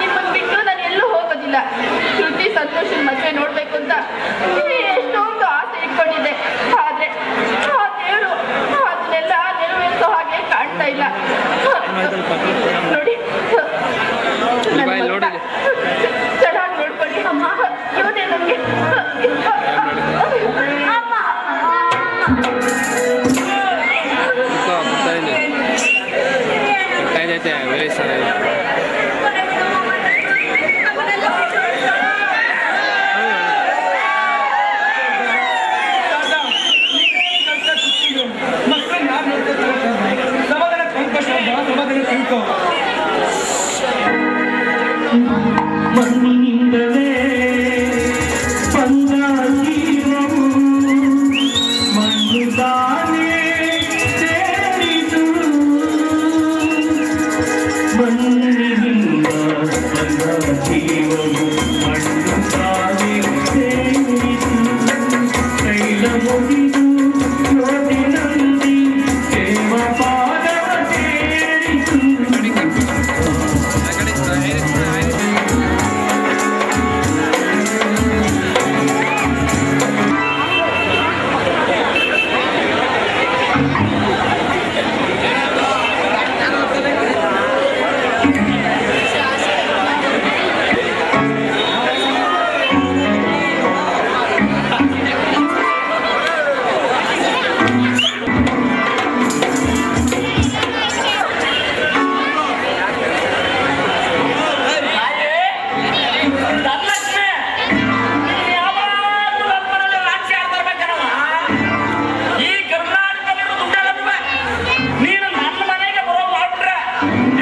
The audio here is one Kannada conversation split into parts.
ನಿಮ್ಮನ್ನು ಬಿಟ್ಟು ನಾನು ಎಲ್ಲೂ ಹೋಗೋದಿಲ್ಲ. ಶೃತಿ ಸಂತೋಷದ ಮದುವೆ ನೋಡ್ಬೇಕು ಅಂತ ಎಷ್ಟೊಂದು ಆಸೆ ಇಟ್ಕೊಂಡಿದ್ದೆ. ಆದ್ರೆ ಆ ದೇವರು ಅದನ್ನೆಲ್ಲ ನೆರವೇರಿಸೋ ಹಾಗೆ ಕಾಣ್ತಾ ಇಲ್ಲ. ನೋಡಿ. Thank you.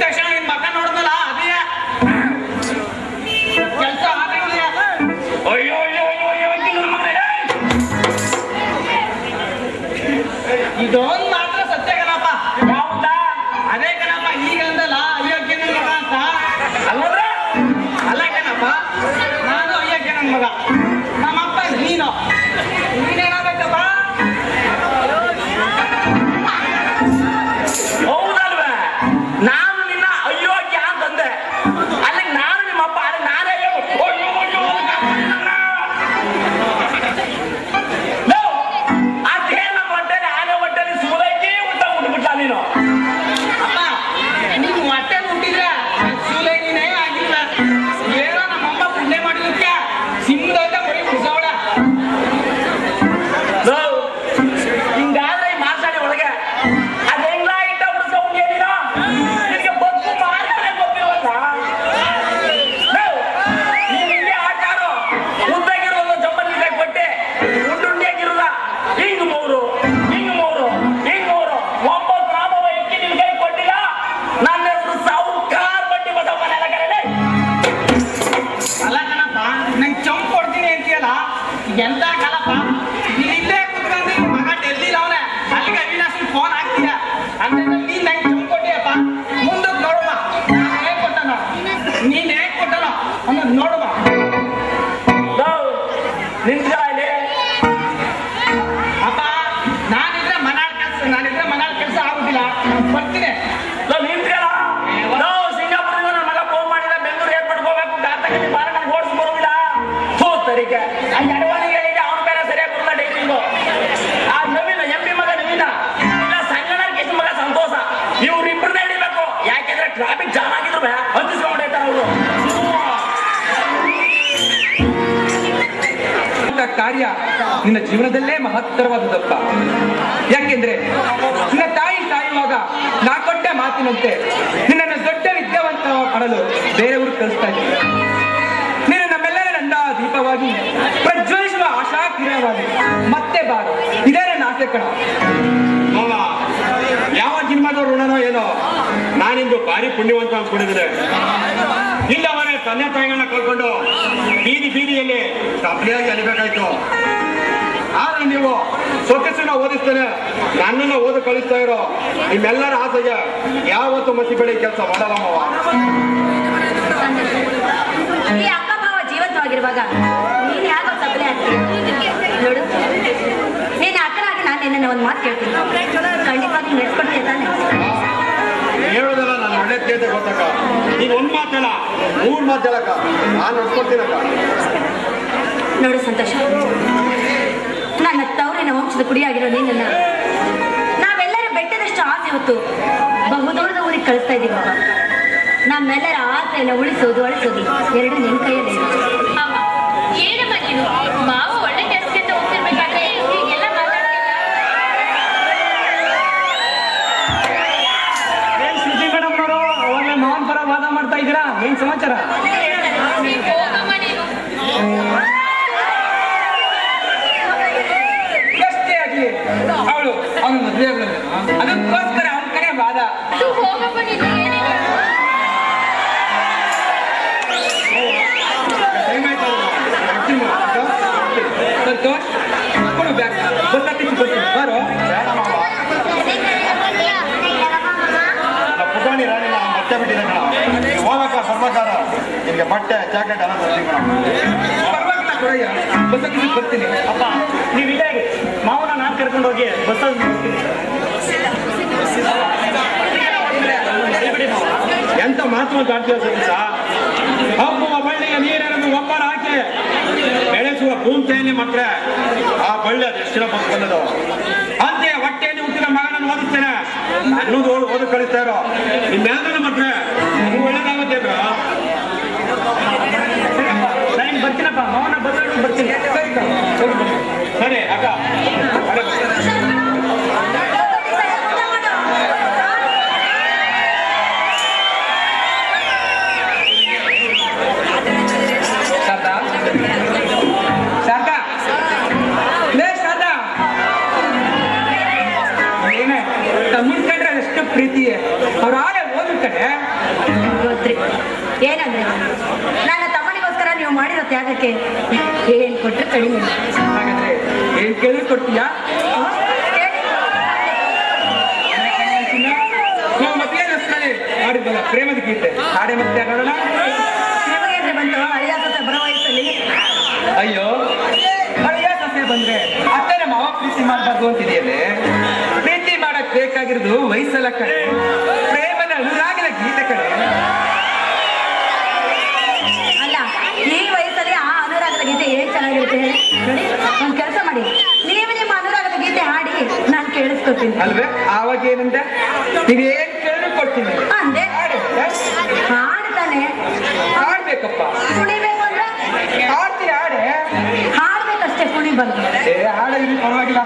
ತಕ್ಷಣ ನಿನ್ ಮಗ ನೋಡಿದ್ನಲ್ಲ ಅಯ್ಯೋ ಅಯ್ಯೋ ಅಯ್ಯೋ ಇದು ಎಂತ ಕಾಲಪ್ಪ ನೀನ್ ಇಲ್ಲೇ ಕುತ್ಕೊಂಡು ಮಗ ಡೆಲ್ಲಿ ಅವನ. ಅಲ್ಲಿಗೆ ಅವಿನಾಶ್ ಫೋನ್ ಹಾಕ್ತೀಯ? ಅಂದ್ರೆ ನೀನ್ ನಂಗೆ ಚಂಪ್ ಕೊಟ್ಟಿಯಪ್ಪ? ಮುಂದಕ್ಕೆ ನೋಡುವ. ನಾನು ಹೇಗೆ ಕೊಟ್ಟನ? ನೀನ್ ಹೇಗೆ ಕೊಟ್ಟನ? ಅನ್ನೋದು ನೋಡುವ. ಇಲ್ಲಿ ಅಪ್ಪ ನಾನಿದ್ರೆ ಮನಾಳ್ ಕೆಲಸ ನಾನಿದ್ರೆ ಮನಾಳ್ ಕೆಲಸ ಆಗುದಿಲ್ಲ. ಬರ್ತೀನಿ. ಟ್ರಾಫಿಕ್ ಜಾಮ್ ಆಗಿದ್ರು ಹತ್ತಿಸ್ಕೊಂಡೈತಾರ ಅವರು. ಕಾರ್ಯ ನಿನ್ನ ಜೀವನದಲ್ಲೇ ಮಹತ್ತರವಾದದಪ್ಪ ಯಾಕೆಂದ್ರೆ ನಿನ್ನ ತಾಯಿ ಸಾಯುವಾಗ ನಾ ಕೊಟ್ಟ ಮಾತಿನಂತೆ ನಿನ್ನನ್ನು ದೊಡ್ಡ ವಿದ್ಯಾವಂತ ಮಾಡಲು ಬೇರೆಯವರು ಕಲಿಸ್ತಾ ಇದ್ದಾರೆ. ನೀನು ನಮ್ಮೆಲ್ಲರ ನಂದ ದೀಪವಾಗಿ ಪ್ರಜ್ವಲಿಸುವ ಆಶಾ ಕಿರಣವಾಗಿ ಮತ್ತೆ ಬಾರ. ಇದೇ ನನ್ನ ಆಸೆ ಕಣ ಮಾವ ಯಾವ ಜನ್ಮದ ಋಣನೋ ಏನೋ ನಾನಿಂದು ಭಾರಿ ಪುಣ್ಯವಂತ ಅನ್ಕೊಂಡಿದ್ದಾರೆ. ಇಲ್ಲ ಮನೆ, ತಂದೆ ತಾಯಿಗಳನ್ನ ಕಳ್ಕೊಂಡು ಬೀದಿ ಬೀದಿಯಲ್ಲಿ ತಪ್ಪಲೆಯಾಗಿ ಅಲಿಬೇಕಾಯ್ತು. ಆದ್ರೆ ನೀವು ಸೊಕ್ಕಸನ್ನ ಓದಿಸ್ತೇನೆ. ನನ್ನನ್ನ ಓದ ಕಳಿಸ್ತಾ ಇರೋ ನಿಮ್ಮೆಲ್ಲರ ಆಸೆಗೆ ಯಾವತ್ತು ಮಸಿ ಬೆಳೆ ಕೆಲಸ ಮಾಡಲ್ಲಮ್ಮವ ಜೀವಂತವಾಗಿರುವಾಗ ನೀನ್ ಯಾಕೋ ಅಕ್ಕನಾಗಿ ನಾನು ನಿನ್ನ ಒಂದು ಮಾತು ಕೇಳ್ತೀನಿ. ಖಂಡಿತವಾಗಿ ನೆಡ್ಸ್ಕೊಡ್ತೀಯ ತಾನೆ? ಹೇಳೋದಲ್ಲ ನಾನು ಒಳ್ಳೆ ಕೇಳ್ತೆ ಗೊತ್ತಕ್ಕ. ನೀನ್ ಒಂದ್ ಮಾತಲ್ಲ ಮೂರ್ ಮಾತು ಹೇಳಕ್ಕ ನಾನು ನಡ್ಸ್ಕೊಡ್ತೀನಕ್ಕ ನೋಡು ಸಂತೋಷ. ನನ್ನ ತವರಿನ ವಂಶದ ಕುಡಿಯಾಗಿರೋ ನೀನನ್ನ ನಾವೆಲ್ಲರ ಬೆಟ್ಟದಷ್ಟು ಆಸೆ ಹೊತ್ತು ಬಹುದೂರದ ಊರಿಗೆ ಕಳಿಸ್ತಾ ಇದ್ದೀವಿ. ನಮ್ಮೆಲ್ಲರ ಆಸೆಯನ್ನು ಉಳಿಸೋದು ಅಳಿಸೋದು ಎರಡು ನಿನ್ ಕೈಯಲ್ಲಿ ಏನಮ್ಮ ನೀನು ಅದಕ್ಕೋಸ್ಕರ ಅವನ ಕಡೆ ವಾದ. ಸಂತೋಷ್ ಕೊಡು ಬ್ಯಾಗ್. ಬಸ್ ಹತ್ತಿಸಿ ಬರ್ತೀನಿ ಬಾರೋ. ಪುಟಾಣಿ ರಾಣಿ ನಾನು ಬಟ್ಟೆ ಬಿಟ್ಟಿದೆ ಕಣ. ಹೋಗಕ್ಕ ಸರ್ವಕಾರ. ನಿನ್ಗೆ ಬಟ್ಟೆ ಜಾಕೆಟ್ ಎಲ್ಲ ಕೊಡ್ತೀನಿ ಕಣ. ಬಸ್ ಹತ್ತಿಸಿ ಬರ್ತೀನಿ. ಅಪ್ಪ ನೀವು ಇಲ್ಲೇ ಮಾವನ ನಾನು ಕರ್ಕೊಂಡು ಹೋಗಿ ಬಸ್ಸಲ್ಲಿ ಎಂತ ಮಹತ್ವ ಆಡ್ತೀವ ಸತೀಶ ಹಬ್ಬುವ ಬಳ್ಳಿಗೆ ನೀರನ್ನು ಒಬ್ಬರ ಹಾಕಿ ಬೆಳೆಸುವ ಭೂಮಿಯಲ್ಲಿ ಮಾತ್ರ ಆ ಬಳ್ಳಿ ಅದು ಎಷ್ಟು ದಿನ ಬಂದು ಬಂದದು ಅಂತೆ ಹೊಟ್ಟೆಯಲ್ಲಿ ಹುಟ್ಟಿದ ಮಗನನ್ನು ಓದಿಸ್ತೇನೆ ಅನ್ನೋದು ಓದು ಕಳಿಸ್ತಾ ಇರೋ. ನಿಮ್ಮೆಲ್ಲರೂ ಮಾತ್ರ ನೀವು ಒಳ್ಳೇದಾಗುತ್ತೆ ಬರ್ತೀನಪ್ಪ. ಬಸ್ಸಲ್ಲಿ ಬರ್ತೀನಿ. ಸರಿ, ಅಕ್ಕ. ನನ್ನ ತಮ್ಮನಿಗೋಸ್ಕರ ನೀವು ಮಾಡಿರೋ ತ್ಯಾಗಕ್ಕೆ ಏನ್ ಕೊಟ್ಟರು ಕಡಿಮೆ ಏನ್ ಕೇಳಿ ಕೊಡ್ತೀಯಾ ನಾವು ಪ್ರೇಮದ ಗೀತೆ. ಹಾಡೆ ಮತ್ತೆ ಬಂತು ಸೊಸೆ ಬರೋ ವಯಸ್ಸಲ್ಲಿ. ಅಯ್ಯೋ ಸೊಸೆ ಬಂದ್ರೆ ಅತ್ತನ ಮಾವ ಪ್ರೀತಿ ಮಾಡಬಾರ್ದು ಅಂತಿದೆಯಲ್ಲೇ? ಪ್ರೀತಿ ಮಾಡಕ್ ಬೇಕಾಗಿರೋದು ವಯಸ್ಸಲ್ಲ ಕಡೆ ಪ್ರೇಮದ ಅನುರಾಗದ ಗೀತೆ ಕಡೆ ಚೆನ್ನಾಗಿರುತ್ತೆ? ನೋಡಿ ಒಂದ್ ಕೆಲಸ ಮಾಡಿ. ನೀವು ನಿಮ್ಮ ಅನುರಾಗದ ಗೀತೆ ಹಾಡಿ ನಾನು ಕೇಳಿಸ್ಕೊತೀನಿ. ಅಲ್ವೇ? ಆವಾಗ ಏನಂದೆ ನೀವೇನ್ ಕೇಳಿದ್ರು ಕೊಡ್ತೀನಿ. ಅಂದೆ? ಹಾಡ್ತಾನೆ ಹಾಡ್ಬೇಕಪ್ಪ. ಕುಣಿಬೇಕು ಅಂದ್ರೆ? ಹಾಡ್ತೀನಿ ಹಾಡೆ? ಹಾಡ್ಬೇಕಷ್ಟೇ ಕುಣಿ ಬಂದ್ರೆ ಏ ಹಾಡ ಪರವಾಗಿಲ್ಲ.